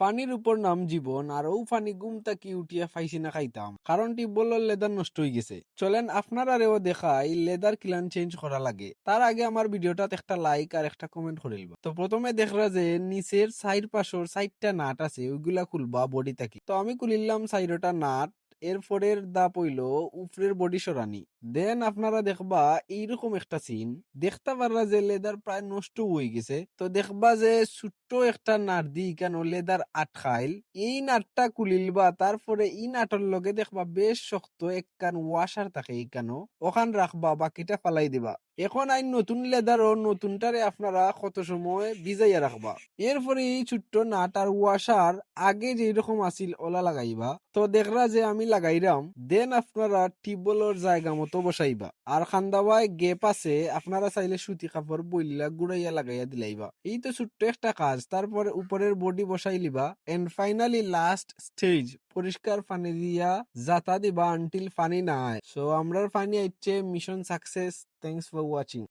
ফানির উপর নাম জীবন আর ও ফানি গুম তাকি উঠিয়া ফাইসি না খাইতাম। কারণ টিউবওয়েলের লেদার নষ্ট হয়ে গেছে। চলেন আপনারারেও দেখাই, লেদার কিলান চেঞ্জ করা লাগে। তার আগে আমার ভিডিওটাতে একটা লাইক আর একটা কমেন্ট করিলবা তো প্রথমে দেখরা যে, নিচের সাইড পাশর সাইডটা নাট আছে, ওইগুলা খুলবা বডি থাকি তো আমি খুলিলাম সাইডটা নাট, এরপরের দা পইল উপরের বডি সরানি। দেন আপনারা দেখবা এইরকম একটা সিন দেখতে পাররা যে, লেদার প্রায় নষ্ট হয়ে গেছে। তো দেখবা যে ছোট্ট একটা নাট দি কেন লেদার আটকাইল এই নাটটা কুলিলবা, তারপরে এই নাটর লগে দেখবা বেশ শক্ত একখান ওয়াশার থাকে এই কেন ওখান রাখবা, বাকিটা ফালাই দিবা। এখন আইন নতুন লেদার ও নতুনটারে আপনারা কত সময় ভিজাইয়া রাখবা। এরপরে এই ছোট্ট নাট আর ওয়াশার আগে যেরকম আছিল ওলা লাগাইবা, তো দেখরা যে আমি লাগাইরাম, দেন আপনারা টিউবওয়েলের জায়গা মতো বসাইবা। আর খান্দাবাই গেপ আছে, আপনারা চাইলে সুতি কাপড় বইলা গুড়াইয়া লাগাইয়া দিলাইবা। এই তো ছোট্ট একটা কাজ। তারপরে উপরের বডি বসাই লিবা এন্ড ফাইনালি লাস্ট স্টেজ পরিষ্কার পানি দিয়া যাতা দিবা আনটিল পানি না আয় সো আমরার পানি আইচ্ছে mission success thanks for watching